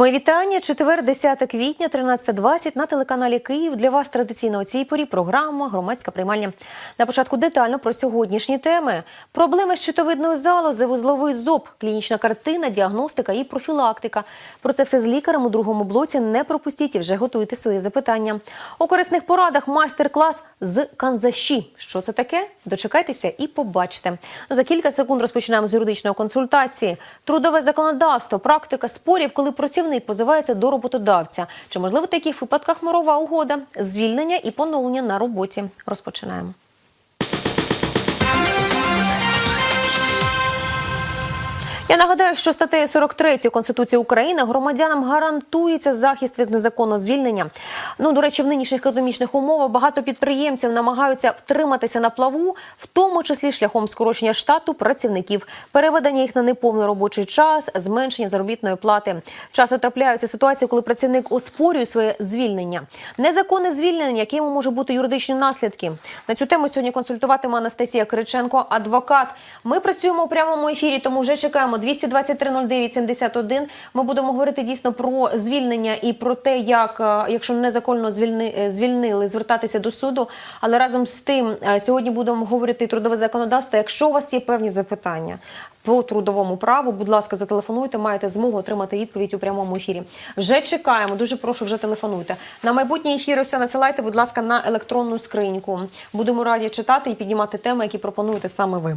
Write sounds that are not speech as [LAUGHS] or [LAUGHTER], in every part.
Мої вітання. Четвер, 10 квітня, 13.20 на телеканалі Київ. Для вас традиційно у цій порі програма Громадська приймальня. На початку детально про сьогоднішні теми: проблеми щитовидної залози, вузловий зоб, клінічна картина, діагностика і профілактика. Про це все з лікарем у другому блоці. Не пропустіть і вже готуйте свої запитання. У корисних порадах майстер-клас з канзаші. Що це таке? Дочекайтеся і побачите. За кілька секунд розпочинаємо з юридичної консультації. Трудове законодавство, практика спорів, коли працівник позивається до роботодавця. Чи можливо в таких випадках мирова угода, звільнення і поновлення на роботі? Розпочинаємо. Я нагадаю, що статтею 43 Конституції України громадянам гарантується захист від незаконного звільнення. Ну до речі, в нинішніх економічних умовах багато підприємців намагаються втриматися на плаву, в тому числі шляхом скорочення штату працівників, переведення їх на неповний робочий час, зменшення заробітної плати. Часто трапляються ситуації, коли працівник оспорює своє звільнення. Незаконне звільнення, якими може бути юридичні наслідки. На цю тему сьогодні консультуватиме Анастасія Кириченко, адвокат. Ми працюємо у прямому ефірі, тому вже чекаємо 223-09-71. Ми будемо говорити дійсно про звільнення і про те, як, е, якщо незаконно звільни, е, звільнили, звертатися до суду. Але разом з тим, е, сьогодні будемо говорити трудове законодавство. Якщо у вас є певні запитання по трудовому праву, будь ласка, зателефонуйте, маєте змогу отримати відповідь у прямому ефірі. Вже чекаємо. Дуже прошу, вже телефонуйте. На майбутні ефіри все надсилайте, будь ласка, на електронну скриньку. Будемо раді читати і піднімати теми, які пропонуєте саме ви.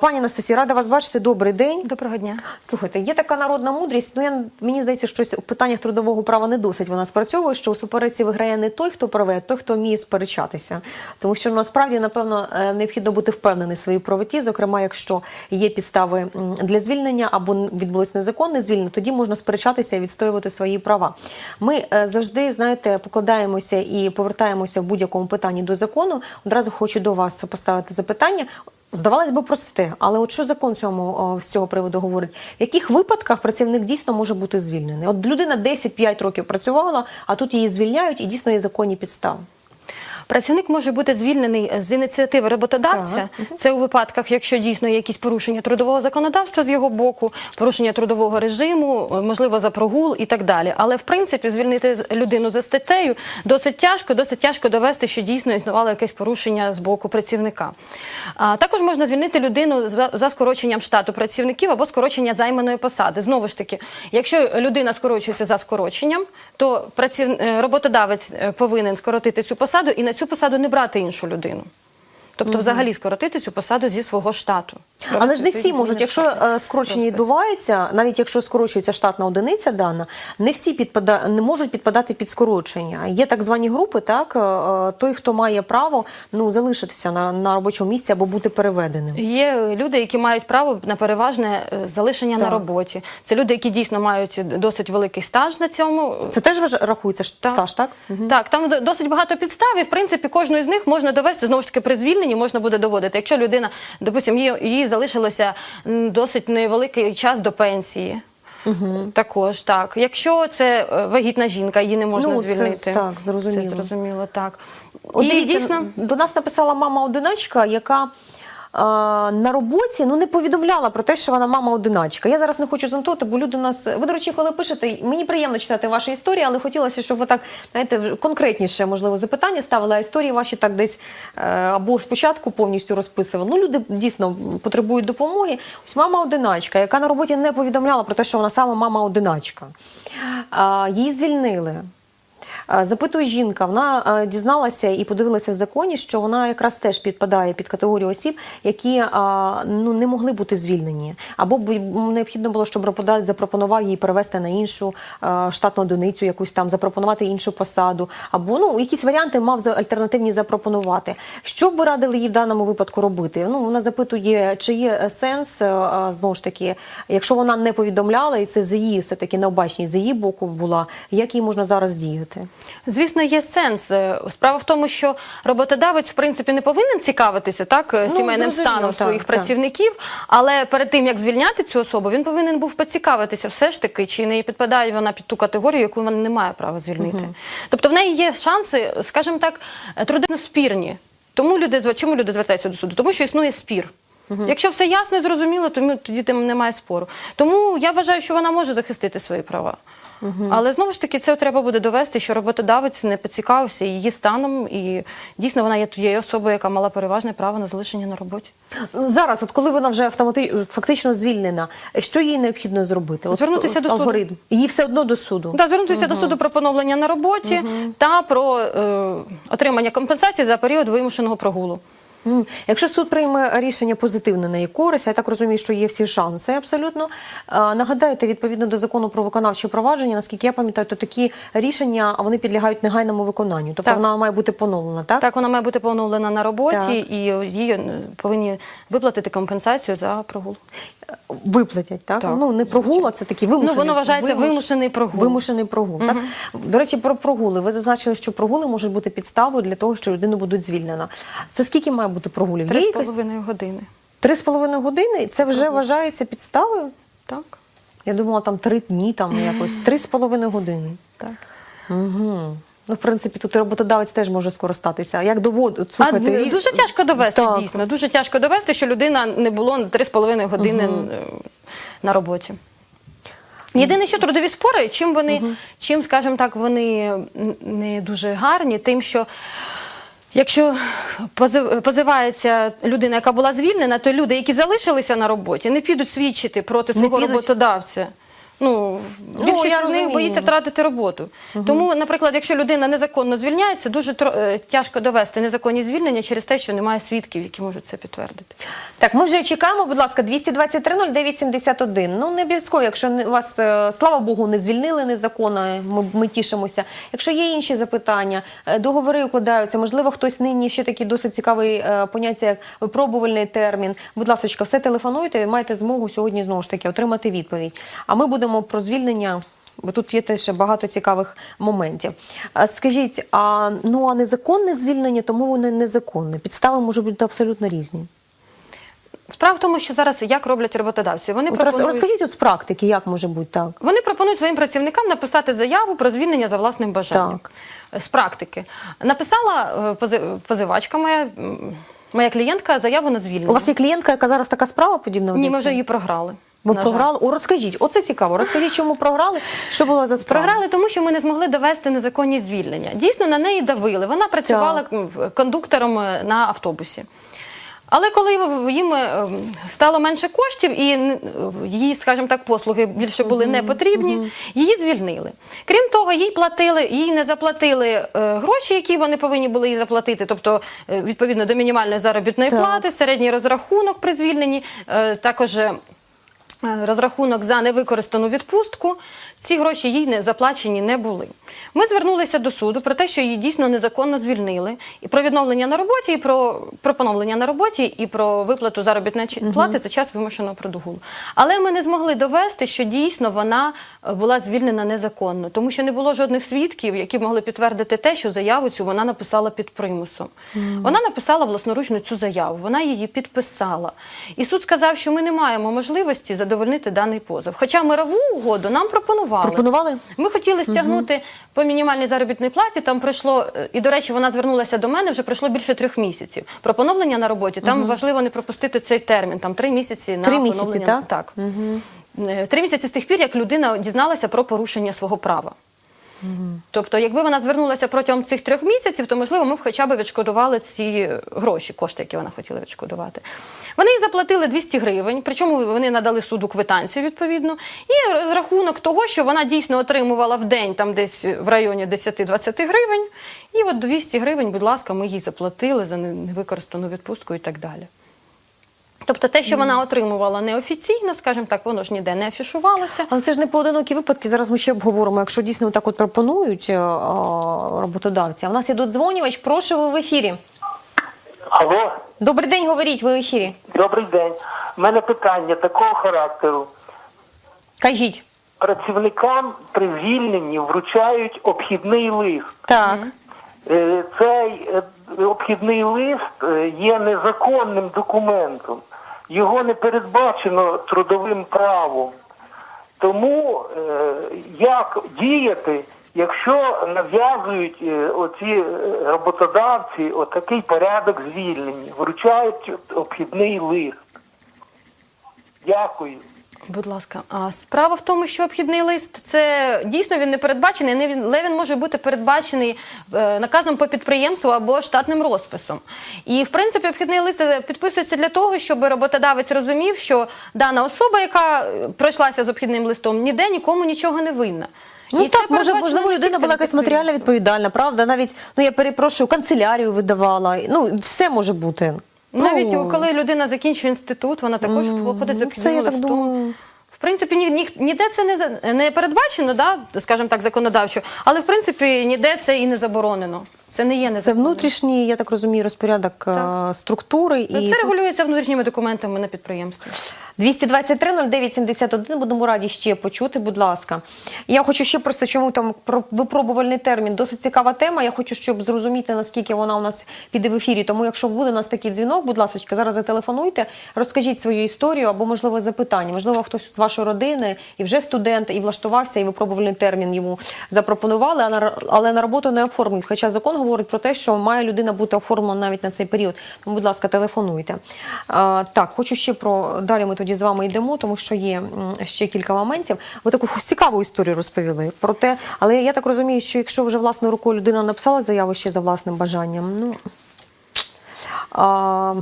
Пані Анастасія, рада вас бачити. Добрий день. Доброго дня. Слухайте, є така народна мудрість. Ну я мені здається, що у питаннях трудового права не досить вона спрацьовує. Що у суперечці виграє не той, хто праве, а той, хто вміє сперечатися. Тому що насправді, напевно, е, необхідно бути впевнений в своїй правоті. Зокрема, якщо є підстави м, для звільнення або відбулось незаконне звільнення, тоді можна сперечатися і відстоювати свої права. Ми е, завжди, знаєте, покладаємося і повертаємося в будь-якому питанні до закону. Одразу хочу до вас поставити запитання. Здавалось би, просте, але от що закон цьому з цього приводу говорить? В яких випадках працівник дійсно може бути звільнений? От людина 10-5 років працювала, а тут її звільняють, і дійсно є законні підстави. Працівник може бути звільнений з ініціативи роботодавця. Це у випадках, якщо дійсно є якісь порушення трудового законодавства з його боку, порушення трудового режиму, можливо, за прогул і так далі. Але в принципі звільнити людину за статтею досить тяжко, досить тяжко довести, що дійсно існувало якесь порушення з боку працівника. А також можна звільнити людину за- за скороченням штату працівників або скорочення займаної посади. Знову ж таки, якщо людина скорочується за скороченням, то праців... е, роботодавець е, повинен скоротити цю посаду і на цю посаду не брати іншу людину. Тобто, взагалі скоротити цю посаду зі свого штату. Але ж не всі можуть, якщо е, скорочення відбувається, навіть якщо скорочується штатна одиниця дана, не всі підпада... не можуть підпадати під скорочення. Є так звані групи, так е, е, той, хто має право ну залишитися на, на робочому місці або бути переведеним. Є люди, які мають право на переважне залишення Так. на роботі. Це люди, які дійсно мають досить великий стаж на цьому. Це теж рахується Так. стаж, так? Так, там досить багато підстав, і в принципі кожну з них можна довести знову ж таки при звільненні можна буде доводити. Якщо людина, допустимо, їй, їй залишилося досить невеликий час до пенсії. Також так. Якщо це е, вагітна жінка, її не можна Ну, це звільнити. так, зрозуміло. Це зрозуміло, так. От і дійсно. до нас написала мама одиначка, яка. На роботі ну не повідомляла про те, що вона мама одиначка. Я зараз не хочу зонтувати, бо люди нас. Ви, до речі, коли пишете, мені приємно читати ваші історії, але хотілося, щоб ви так знаєте, конкретніше, можливо, запитання ставили, а історії ваші так десь е, або спочатку повністю розписували. Ну, люди дійсно потребують допомоги. Ось мама одиначка, яка на роботі не повідомляла про те, що вона саме мама одиначка. Її звільнили. Е, Запитує жінка, вона е, дізналася і подивилася в законі, що вона якраз теж підпадає під категорію осіб, які е, ну не могли бути звільнені, або б необхідно було, щоб роботодавець запропонував її перевести на іншу штатну одиницю, якусь там запропонувати іншу посаду, або ну якісь варіанти мав альтернативні запропонувати. Що б ви радили їй в даному випадку робити? Ну вона запитує, чи є сенс знову ж таки, якщо вона не повідомляла, і це з її все таки необачність з її боку була, як їй можна зараз діяти? Звісно, є сенс. Е, Справа в тому, що роботодавець в принципі не повинен цікавитися так е, Ну, сімейним зрозуміло, станом так, своїх так. працівників, але перед тим як звільняти цю особу, він повинен був поцікавитися все ж таки, чи не підпадає вона під ту категорію, яку вона не має права звільнити. Тобто в неї є шанси, скажімо так, е, спірні. Тому люди чому люди звертаються до суду? Тому що існує спір. Якщо все ясно і зрозуміло, то тоді немає спору. Тому я вважаю, що вона може захистити свої права. Але знову ж таки, це треба буде довести, що роботодавець не поцікавився її станом, і дійсно вона є тією особою, яка мала переважне право на залишення на роботі. Зараз, от коли вона вже автомати... фактично звільнена, що їй необхідно зробити? От, Звернутися от до суду. Алгоритм. Її все одно до суду. Да, звернутися до суду про поновлення на роботі та про е, отримання компенсації за період вимушеного прогулу. Якщо суд прийме рішення позитивне на її користь, я так розумію, що є всі шанси абсолютно. Нагадайте, відповідно до закону про виконавче провадження, наскільки я пам'ятаю, то такі рішення вони підлягають негайному виконанню. Тобто Так. вона має бути поновлена, так? Так, вона має бути поновлена на роботі, Так. і е, повинні виплатити компенсацію за прогул. Виплатять, так? Так, ну не прогул, а це такий вимушений. Ну, воно вважається вимушений прогул. Вимушений прогул. Так? До речі, про прогули. Ви зазначили, що прогули можуть бути підставою для того, що людина буде звільнена. Це скільки має бути прогулів? Три з половиною години. Три з половиною години? Це вже вважається підставою? Так, Я думала, там три дні, там якось три з половиною години. так. Угу. Ну, в принципі, тут роботодавець теж може скористатися. А Як доводить? А д- дуже тяжко довести, Так. дійсно. Дуже тяжко довести, що людина не було 3,5 години е, на роботі. Єдине, що трудові спори, чим вони, чим, скажімо так, вони не дуже гарні, тим, що якщо позивається людина, яка була звільнена, то люди, які залишилися на роботі, не підуть свідчити проти свого роботодавця. Ну, Ну, більшість з них боїться втратити роботу. Тому, наприклад, якщо людина незаконно звільняється, дуже е, тяжко довести незаконні звільнення через те, що немає свідків, які можуть це підтвердити. Так, ми вже чекаємо, будь ласка, 223 09 71. Ну, не обов'язково, якщо вас, е, слава Богу, не звільнили незаконно, ми, ми тішимося. Якщо є інші запитання, е, договори укладаються, можливо, хтось нині ще такий досить цікавий е, поняття, як випробувальний термін. Будь ласка, все телефонуйте, маєте змогу сьогодні знову ж таки отримати відповідь. А ми будемо про звільнення. Бо тут є теж багато цікавих моментів. Скажіть, а ну а незаконне звільнення, тому воно незаконне. Підстави можуть бути абсолютно різні. Справа в тому, що зараз як роблять роботодавці? Вони От пропонують, розкажіть от з практики, як може бути так. вони пропонують своїм працівникам написати заяву про звільнення за власним бажанням. З практики. Написала е, позивачка моя, моя клієнтка заяву на звільнення. У вас є клієнтка, яка зараз така справа подібна? Ні, ми вже її програли. Ви на жаль. програли? О, розкажіть, оце цікаво. Розкажіть, чому програли? Що було за справа? Програли, тому що ми не змогли довести незаконні звільнення. Дійсно, на неї давили. Вона працювала кондуктором е, на автобусі. Але коли їм е, стало менше коштів і її, скажімо так, послуги більше були не потрібні, її звільнили. Крім того, їй платили, їй не заплатили е, гроші, які вони повинні були їй заплатити, тобто е, відповідно до мінімальної заробітної Так. плати, середній розрахунок при звільненні, е, також. Розрахунок за невикористану відпустку, ці гроші їй не заплачені не були. Ми звернулися до суду про те, що її дійсно незаконно звільнили, і про відновлення на роботі, і про, про поновлення на роботі, і про виплату заробітної плати за час вимушеного продугулу. Але ми не змогли довести, що дійсно вона е, була звільнена незаконно, тому що не було жодних свідків, які могли підтвердити те, що заяву цю вона написала під примусом. Вона написала власноручно цю заяву, вона її підписала. І суд сказав, що ми не маємо можливості задовольнити даний позов. Хоча мирову угоду нам пропонували. Пропонували? Ми хотіли стягнути по мінімальній заробітній платі. Там пройшло, е, і до речі, вона звернулася до мене вже пройшло більше трьох місяців. Про поновлення на роботі там важливо не пропустити цей термін. Там три місяці на Три місяці, поновлення. так? так. Угу. Три місяці з тих пір, як людина дізналася про порушення свого права. Тобто, якби вона звернулася протягом цих трьох місяців, то можливо ми б хоча б відшкодували ці гроші, кошти, які вона хотіла відшкодувати. Вони їй заплатили 200 гривень, причому вони надали суду квитанцію відповідно, і розрахунок того, що вона дійсно отримувала в день там десь в районі 10-20 гривень. І от 200 гривень, будь ласка, ми їй заплатили за невикористану відпустку і так далі. Тобто те, що вона отримувала неофіційно, скажімо так, воно ж ніде не афішувалося. Але це ж не поодинокі випадки. Зараз ми ще обговоримо. Якщо дійсно так от пропонують е, роботодавці. А в нас є додзвонювач. Прошу ви в ефірі. Алло, Добрий день, говоріть, ви в ефірі. добрий день. У мене питання такого характеру. Кажіть. Працівникам при звільненні вручають обхідний лист. Так. Е, Цей е, обхідний лист е, є незаконним документом. Його не передбачено трудовим правом. Тому е, як діяти, якщо нав'язують е, оці роботодавці отакий порядок звільнення, вручають обхідний лист. Дякую. Будь ласка, а справа в тому, що обхідний лист це дійсно він не передбачений, не він- але він може бути передбачений е, наказом по підприємству або штатним розписом. І в принципі обхідний лист е, підписується для того, щоб роботодавець розумів, що дана особа, яка е, пройшлася з обхідним листом, ніде нікому нічого не винна. Ну І так, може, можливо, людина була якась матеріально відповідальна, правда? Навіть, ну я перепрошую, канцелярію видавала. Ну, все може бути. Навіть ну, коли людина закінчує інститут, вона також виходить за ну, це я так листом. думаю. В принципі, ні, ні, ніде це не, за- не передбачено, да, скажімо так, законодавчо, але в принципі ніде це і не заборонено. Це не є Це внутрішній, я так розумію, розпорядок Так. е, структури. І Це тут регулюється внутрішніми документами на підприємстві. 223 09 71, будемо раді ще почути, будь ласка. Я хочу ще просто, чому там про випробувальний термін, досить цікава тема. Я хочу, щоб зрозуміти, наскільки вона у нас піде в ефірі. Тому, якщо буде у нас такий дзвінок, будь ласка, зараз зателефонуйте, розкажіть свою історію або, можливо, запитання. Можливо, хтось з вашої родини і вже студент, і влаштувався, і випробувальний термін йому запропонували, але на роботу не оформив. Хоча закон говорить про те, що має людина бути оформлена навіть на цей період. Тому, будь ласка, телефонуйте. А, так, хочу ще про далі. Ми тоді з вами йдемо, тому що є ще кілька моментів. Ви таку цікаву історію розповіли про те, але я так розумію, що якщо вже власною рукою людина написала заяву ще за власним бажанням, ну а,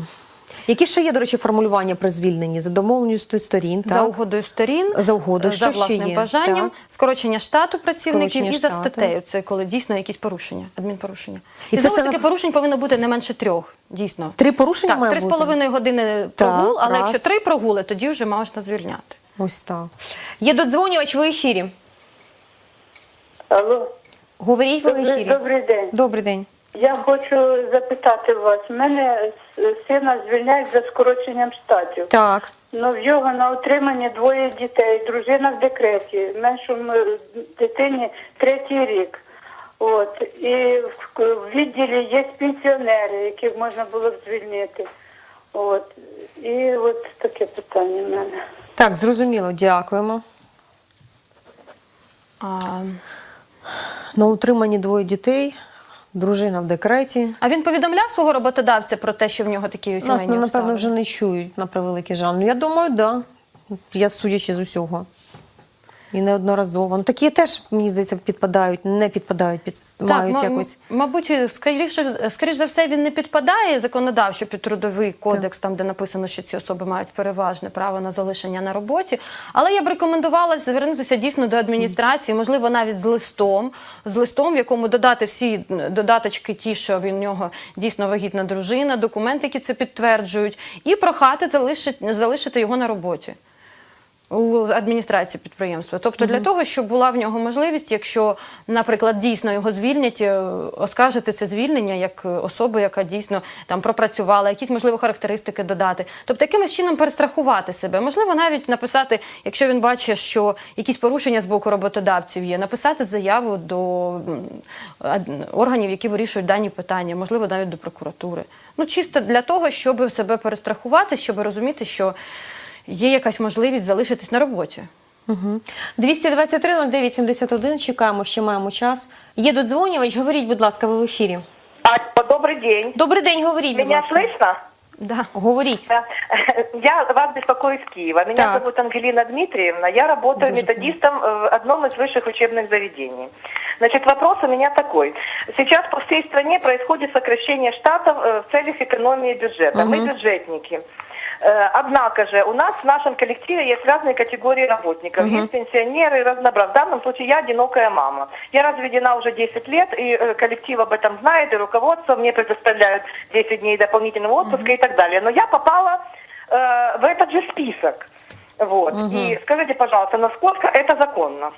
які ще є, до речі, формулювання при звільненні за домовленістю сторін, За угодою сторін, За угодою. за Що ще власним є? бажанням, Так. скорочення штату працівників Скорочення і за статтею. Це коли дійсно якісь порушення, адмінпорушення. І І, це знову ж таки на- порушень повинно бути не менше трьох. Дійсно. Три порушення Так, має три з бути? половиною години Так, прогул, але раз. якщо три прогули, тоді вже можна звільняти. Ось так. Є додзвонювач в ефірі. Алло, Говоріть в ефірі. добрий день. Добрий день. Я хочу запитати вас. Мене с- сина звільняють за скороченням штатів. Так. Ну, в його на утриманні двоє дітей, дружина в декреті, меншому дитині третій рік. От і в, в відділі є пенсіонери, яких можна було б звільнити. От і от таке питання в мене. Так, зрозуміло, дякуємо. А, На утриманні двоє дітей, дружина в декреті. а він повідомляв свого роботодавця про те, що в нього такі Нас, ну, напевно, обставини? вже не чують на превеликий жаль. Ну, я думаю, так. Да. Я судячи з усього. І неодноразово. Ну, такі теж, мені здається, підпадають, не підпадають, під, мають ма- якось. мабуть, скоріше, скоріш за все, він не підпадає законодавчо під трудовий кодекс, там де написано, що ці особи мають переважне право на залишення на роботі. Але я б рекомендувала звернутися дійсно до адміністрації, можливо, навіть з листом, з листом, в якому додати всі додаточки, ті, що він нього дійсно вагітна дружина, документи, які це підтверджують, і прохати залишити, залишити його на роботі. У адміністрації підприємства, тобто для того, щоб була в нього можливість, якщо, наприклад, дійсно його звільнять, е, оскаржити це звільнення як особи, яка дійсно там пропрацювала, якісь можливо характеристики додати. Тобто, якимось чином перестрахувати себе. Можливо, навіть написати, якщо він бачить, що якісь порушення з боку роботодавців є, написати заяву до органів, які вирішують дані питання, можливо, навіть до прокуратури. Ну чисто для того, щоб себе перестрахувати, щоб розуміти, що є якась можливість залишитись на роботі. Угу. 223 09 71, чекаємо, ще маємо час. Є додзвонювач, говоріть, будь ласка, ви в ефірі. Алло, добрый день. Добрий день, говоріть, будь Меня ласка. слышно? Да. Говоріть. Да. Я вас беспокою из Киева. Меня Так. зовут Ангелина Дмитриевна. Я работаю Дуже методистом в одном из высших учебных заведений. Значит, вопрос у меня такой. Сейчас по всей стране происходит сокращение штатов э, в целях экономии бюджета. Мы бюджетники. Э, Однако же у нас в нашем коллективе есть разные категории работников. Есть пенсионеры, разнообразные. В данном случае я одинокая мама. Я разведена уже 10 лет, и э, коллектив об этом знает, и руководство мне предоставляют 10 дней дополнительного отпуска и так далее. Но я попала э, в этот же список. Вот. И скажите, пожалуйста, насколько это законно?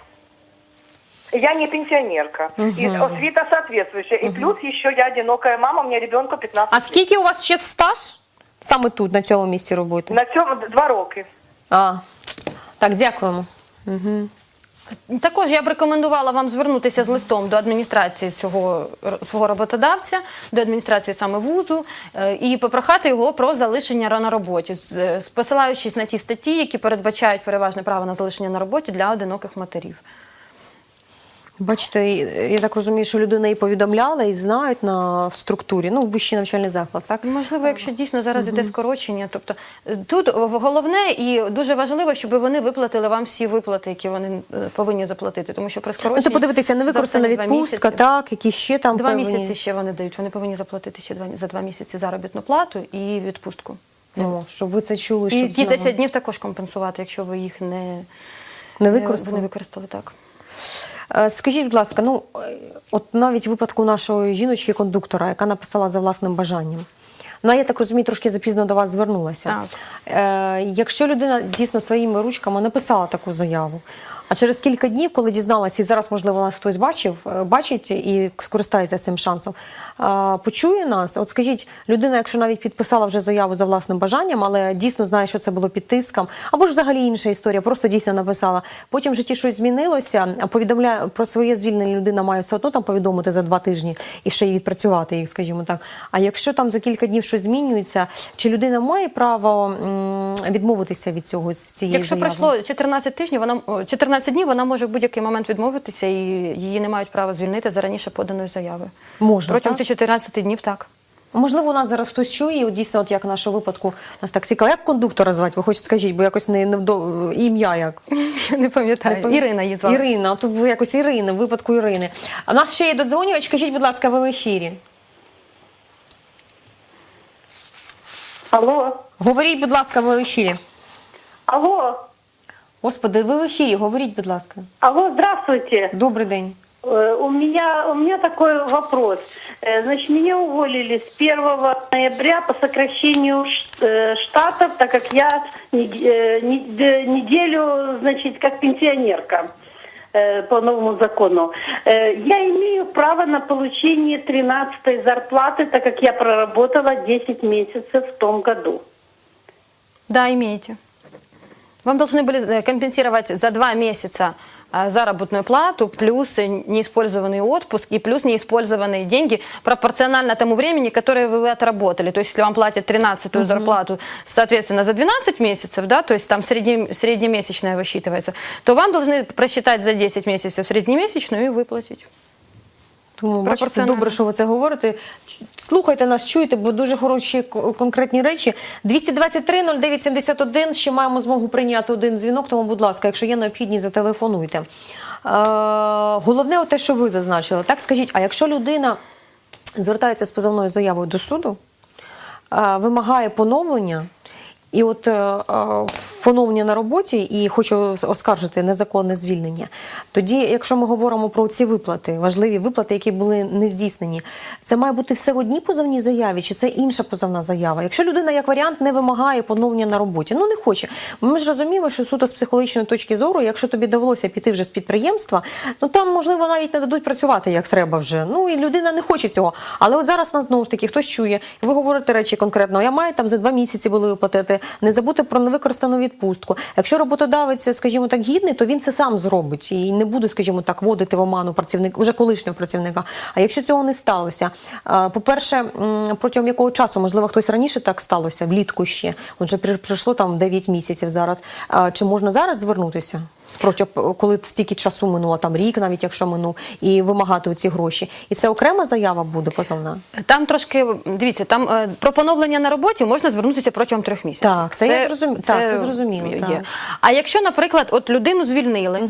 Я не пенсионерка. И освита соответствующая. И плюс еще я одинокая мама, у меня ребенку 15 А лет. скільки у вас ще стаж саме тут, на цьому місці роботи? На цьому два роки. А, так, дякуємо. Також я б рекомендувала вам звернутися з листом до адміністрації цього свого роботодавця, до адміністрації саме вузу, е, і попрохати його про залишення на роботі, е, посилаючись на ті статті, які передбачають переважне право на залишення на роботі для одиноких матерів. Бачите, я так розумію, що людина і повідомляла, і знають на в структурі, ну, вищий навчальний заклад, так? Можливо, якщо дійсно зараз іде скорочення, тобто е, тут головне і дуже важливо, щоб вони виплатили вам всі виплати, які вони е, повинні заплатити, тому що при скороченні це подивитися, останні два відпустка, так, якісь ще там Два певні- місяці ще вони дають. Вони повинні заплатити ще два за два місяці заробітну плату і відпустку. Ну, щоб ви це чули, І ті знали. 10 днів також компенсувати, якщо ви їх не, не не використали. не використали так. Е, Скажіть, будь ласка, ну е, от навіть в випадку нашої жіночки-кондуктора, яка написала за власним бажанням. Вона, я так розумію, трошки запізно до вас звернулася. Так. Е, якщо людина дійсно своїми ручками написала таку заяву, а через кілька днів, коли дізналася, і зараз, можливо, нас хтось бачив, е, бачить і скористається цим шансом, почує нас. От скажіть, людина, якщо навіть підписала вже заяву за власним бажанням, але дійсно знає, що це було під тиском, або ж взагалі інша історія, просто дійсно написала. Потім в житті щось змінилося, повідомляє про своє звільнення. Людина має все одно там повідомити за два тижні і ще й відпрацювати їх, скажімо так. А якщо там за кілька днів щось змінюється, чи людина має право відмовитися від цього з цієї Якщо заяви? пройшло 14 тижнів, вона 14 15 днів вона може в будь-який момент відмовитися і її не мають права звільнити за раніше поданої заяви. Можна, Протягом цих 14 днів так. Можливо, у нас зараз хтось чує, от дійсно, от як в нашому випадку, нас так цікаво. Як кондуктора звати? Ви хочете скажіть, бо якось не невдо... ім'я як? Я не пам'ятаю. Пам Ірина її звати. Ірина, от якось Ірина, в випадку Ірини. А в нас ще є додзвонювач, кажіть, будь ласка, ви в ефірі. Алло. Говоріть, будь ласка, ви в ефірі. Алло. Господи, ви в ефірі, говоріть, будь ласка. алло, здравствуйте. Добрий день. Э, У меня, у меня такой вопрос. Э, Значит, меня уволили с 1 ноября по сокращению ш- э, штатов, так как я нед- э, не- д- неделю, значит, как пенсионерка э, по новому закону. Э, Я имею право на получение 13 зарплаты, так как я проработала 10 месяцев в том году. Да, имеете. Вам должны были э, компенсировать за два месяца а, заработную плату, плюс э, неиспользованный отпуск и плюс неиспользованные деньги пропорционально тому времени, которое вы отработали. То есть, если вам платят 13-ю зарплату, соответственно, за 12 месяцев, да, то есть там средне- среднемесячная высчитывается, то вам должны просчитать за 10 месяцев среднемесячную и выплатить. Тому бачите, добре, що ви це говорите. Слухайте нас, чуйте, бо дуже хороші конкретні речі. 223 09 71, ще маємо змогу прийняти один дзвінок, тому, будь ласка, якщо є необхідність, зателефонуйте. Е, головне, те, що ви зазначили. Так скажіть, а якщо людина звертається з позовною заявою до суду, е, вимагає поновлення. І от е, е, поновлення на роботі і хочу оскаржити незаконне звільнення. Тоді, якщо ми говоримо про ці виплати, важливі виплати, які були не здійснені, це має бути все в одній позовній заяві, чи це інша позовна заява? Якщо людина як варіант не вимагає поновлення на роботі, ну не хоче. Ми ж розуміємо, що суто з психологічної точки зору, якщо тобі довелося піти вже з підприємства, ну там можливо навіть не дадуть працювати як треба вже. Ну і людина не хоче цього. Але от зараз нас знову ж таки хтось чує, ви говорите речі конкретно. Я маю там за два місяці були виплатити, не забути про невикористану відпустку. Якщо роботодавець, скажімо так, гідний, то він це сам зробить і не буде, скажімо так, водити в оману працівника, вже колишнього працівника. А якщо цього не сталося, е, по-перше, протягом якого часу, можливо, хтось раніше так сталося, влітку ще, отже, пройшло там 9 місяців зараз. Чи можна зараз звернутися? Спротив, коли стільки часу минуло, там рік, навіть якщо минув, і вимагати ці гроші. І це окрема заява буде позовна. Там трошки дивіться, там е, про поновлення на роботі можна звернутися протягом трьох місяців. Так, це я зрозумі- так, це зрозуміло, Є. так. А якщо, наприклад, от людину звільнили,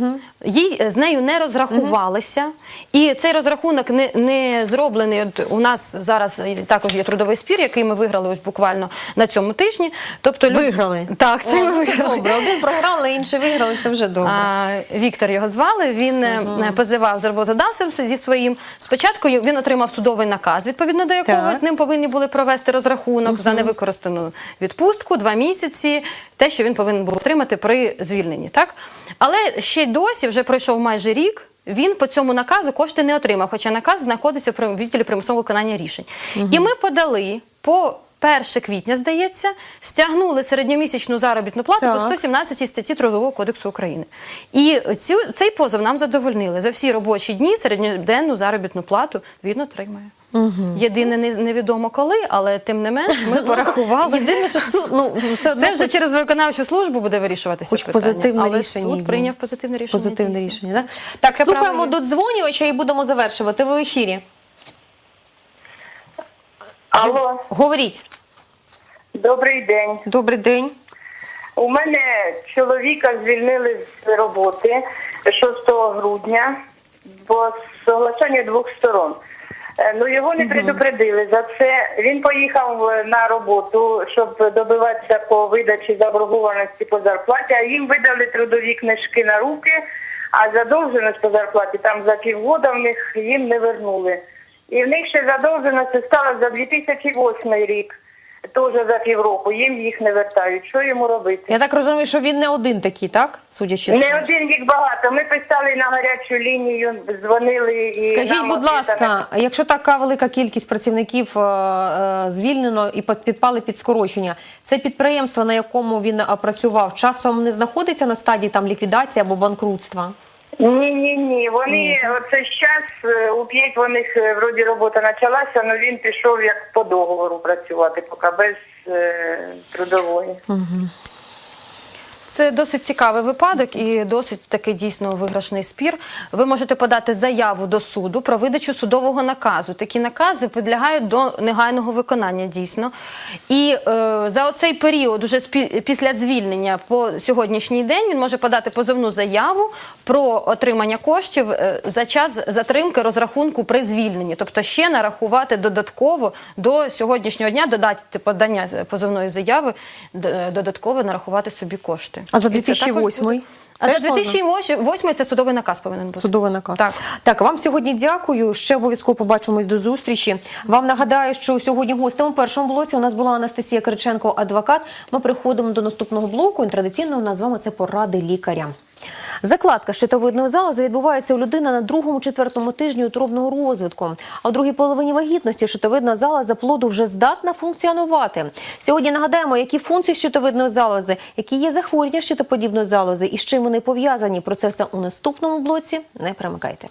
їй е, з нею не розрахувалися, і цей розрахунок не, не зроблений. От у нас зараз також є трудовий спір, який ми виграли ось буквально на цьому тижні. Тобто люд- Виграли? Так, це О, ми виграли. Добре, один програли, інший виграли, це вже добре. А, Віктор його звали. Він е, позивав з роботодавцем зі своїм. Спочатку він отримав судовий наказ, відповідно до якого Так. з ним повинні були провести розрахунок за невикористану відпустку, два місяці, те, що він повинен був отримати при звільненні. Так? Але ще й досі вже пройшов майже рік. Він по цьому наказу кошти не отримав, хоча наказ знаходиться при відділі примусового виконання рішень. І ми подали по 1 квітня, здається, стягнули середньомісячну заробітну плату Так. по 117 статті Трудового кодексу України. І цю, цей позов нам задовольнили. За всі робочі дні середньоденну заробітну плату він отримає. Єдине не- невідомо коли, але тим не менш ми [LAUGHS] порахували. Єдине, що суд, ну, все одно Це вже хоч- через виконавчу службу буде вирішуватися Хоч питання. позитивне але рішення суд є. прийняв позитивне рішення. Позитивне дійсно. рішення, так? Так, слухаємо до дзвонювача і будемо завершувати. Ви в ефірі. Алло, Говоріть. добрий день. Добрий день. У мене чоловіка звільнили з роботи 6 грудня, бо соглашення двох сторон. Е, Ну його не предупредили за це. Він поїхав е, на роботу, щоб добиватися по видачі заборгованості по зарплаті, а їм видали трудові книжки на руки, а задовженість по зарплаті там за півгода в них їм не вернули. І в них ще задовженість стала за 2008 рік, теж за півроку. Їм їх не вертають. Що йому робити? Я так розумію, що він не один такий, так? Судячи з Не один їх багато. Ми писали на гарячу лінію, дзвонили і Скажіть, нам будь ответа ласка, якщо така велика кількість працівників е, е, звільнено і під- підпали під скорочення, це підприємство, на якому він е, працював, часом не знаходиться на стадії там ліквідації або банкрутства? Ні, ні, ні. Вони оцей час е, у п'ять у них е, вроді робота почалася, але він пішов як по договору працювати, поки без е, трудової. Це досить цікавий випадок і досить такий дійсно виграшний спір. Ви можете подати заяву до суду про видачу судового наказу. Такі накази підлягають до негайного виконання дійсно. І е, за оцей період, уже після звільнення по сьогоднішній день, він може подати позовну заяву про отримання коштів е, за час затримки розрахунку при звільненні. Тобто ще нарахувати додатково до сьогоднішнього дня, додати подання позовної заяви, додатково нарахувати собі кошти. А за І це також 2008? буде. А за Теж за 2008 це судовий наказ повинен бути. Судовий наказ. Так. так, вам сьогодні дякую. Ще обов'язково побачимось до зустрічі. Вам нагадаю, що сьогодні гостем у першому блоці у нас була Анастасія Кириченко, адвокат. Ми переходимо до наступного блоку. І традиційно у нас з вами це поради лікаря. Закладка щитовидної залози відбувається у людини на другому-четвертому тижні утробного розвитку. А у другій половині вагітності щитовидна залоза плоду вже здатна функціонувати. Сьогодні нагадаємо, які функції щитовидної залози, які є захворювання щитоподібної залози і з чим вони пов'язані. Про це все у наступному блоці. Не перемикайте.